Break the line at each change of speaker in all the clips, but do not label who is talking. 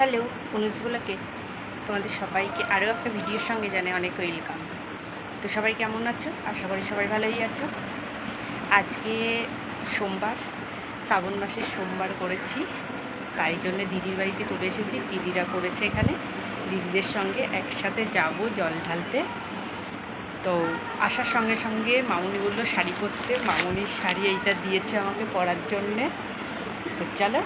Hello অনুজগুলোকে তোমাদের সবাইকে আরও একটা ভিডিওর সঙ্গে জানে অনেক ওয়েলকাম। তো সবাই কেমন আছো? আশা করি সবাই ভালোই আছো। আজকে সোমবার, শ্রাবণ মাসের সোমবার করেছি, তাই জন্য দিদির বাড়িতে চলে এসেছি। দিদিরা করেছে এখানে। দিদিদের সঙ্গে একসাথে যাব জল ঢালতে। তো আসার সঙ্গে সঙ্গে মামুনি বলল, শাড়ি পরতে। মামুনির শাড়ি এইটা দিয়েছে আমাকে পরার জন্যে। তো চলো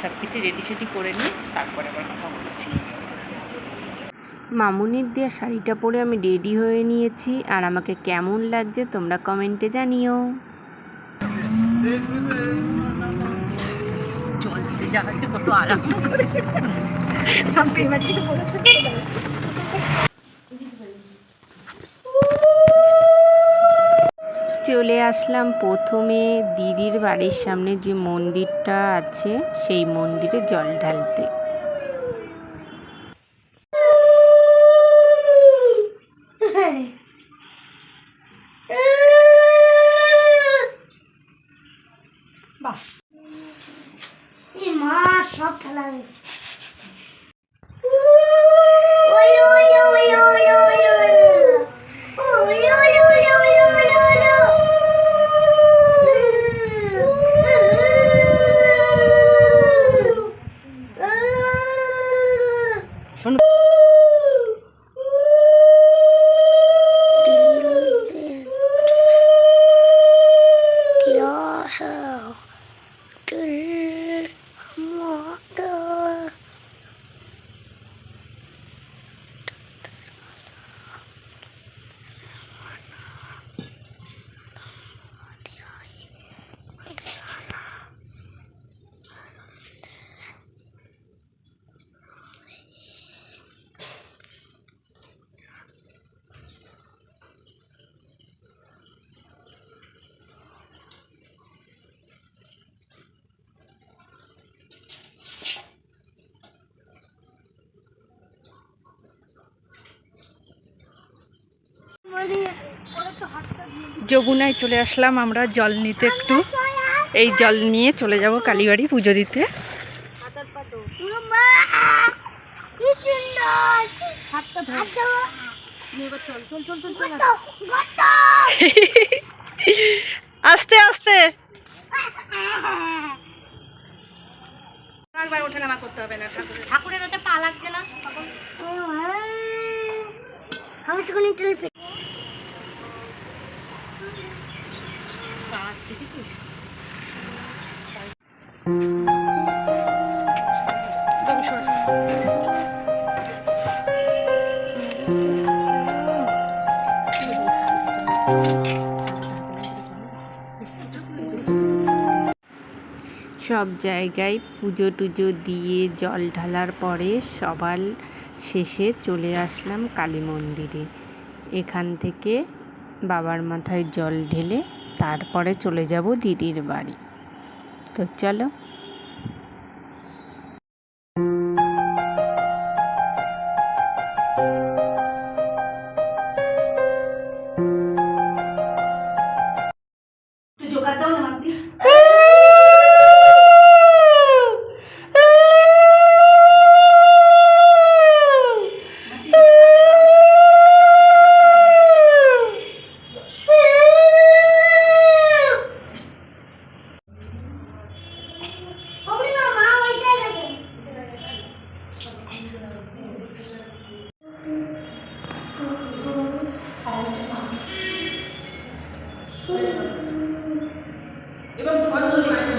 সব কিছু রেডি সেডি করে নিই তারপরে আবার কথা বলছি।
মামুনির দেওয়া শাড়িটা পরে আমি রেডি হয়ে নিয়েছি আর আমাকে কেমন লাগছে তোমরা কমেন্টে জানিও।
কত আরাম করে আমি এবার থেকে পড়াশোনা
চলে আসলাম প্রথমে দিদির বাড়ির সামনে যে মন্দিরটা আছে, সেই মন্দিরে জল ঢালতে।
মা সব খেলা
যমুনায় চলে আসলাম আমরা জল নিতে একটু। এই জল নিয়ে চলে যাব কালীবাড়ি পুজো দিতে।
মা কি সুন্দর হাতটা ধর চল চল চল চল চল
আস্তে আস্তে। একবার ওঠে নামা করতে হবে না ঠাকুরের।
ঠাকুরের হাতে পা লাগছে না আমি তো কোনো তেল
গাছ দেখেছিস?
সব জায়গায় পুজো টুজো দিয়ে জল ঢালার পরে সবার শেষে চলে আসলাম কালী মন্দিরে। এখান থেকে বাবার মাথায় জল ঢেলে তারপরে চলে যাব দিদির বাড়ি। তো চলো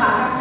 bata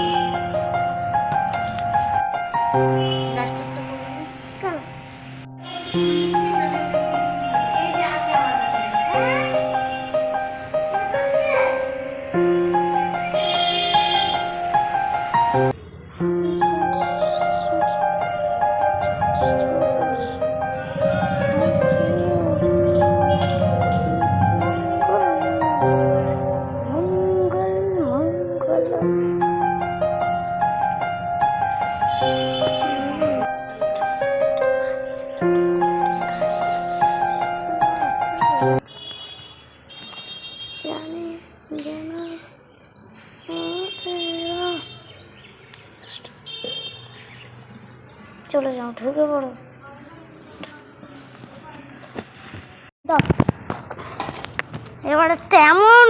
চলে যাও ঢুকে পড়ো। দাও। এবারে তেমন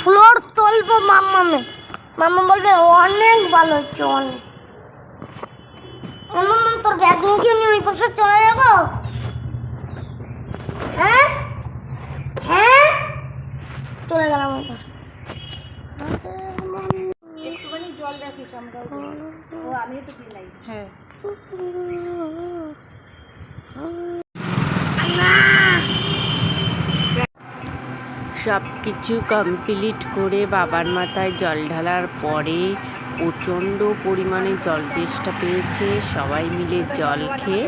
ফ্লোর তুলবো মাম্মামে। মাম্মা বলবে অনেক ভালো হচ্ছে অনেক। মাম্মা তোর ব্যাগ নিয়ে কি আমি ওই পাশে চলে যাব? হ্যাঁ? হ্যাঁ? চলে গেলাম ওই পাশে।
একটুখানি জল রাখিস আমরা। ও আমি তো দিলাই হ্যাঁ।
সব কিছু কমপ্লিট করে বাবার মাথায় জল ঢালার পরে প্রচণ্ড পরিমাণে জল তেষ্টা পেয়েছে। সবাই মিলে জল খেয়ে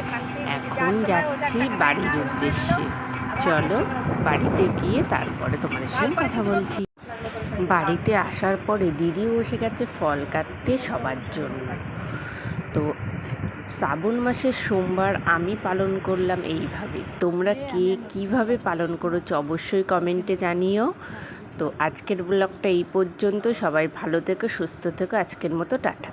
এখন যাচ্ছি বাড়ির উদ্দেশ্যে। চলো বাড়িতে গিয়ে তারপরে তোমাদের সঙ্গে কথা বলছি। বাড়িতে আসার পরে দিদিও বসে গেছে ফল কাটতে সবার জন্য। তো শ্রাবণ মাসের সোমবার আমি পালন করলাম এইভাবে। তোমরা কে কীভাবে পালন করেছ অবশ্যই কমেন্টে জানিও। তো আজকের ব্লগটা এই পর্যন্ত। সবাই ভালো থেকো, সুস্থ থেকো। আজকের মতো টাটা।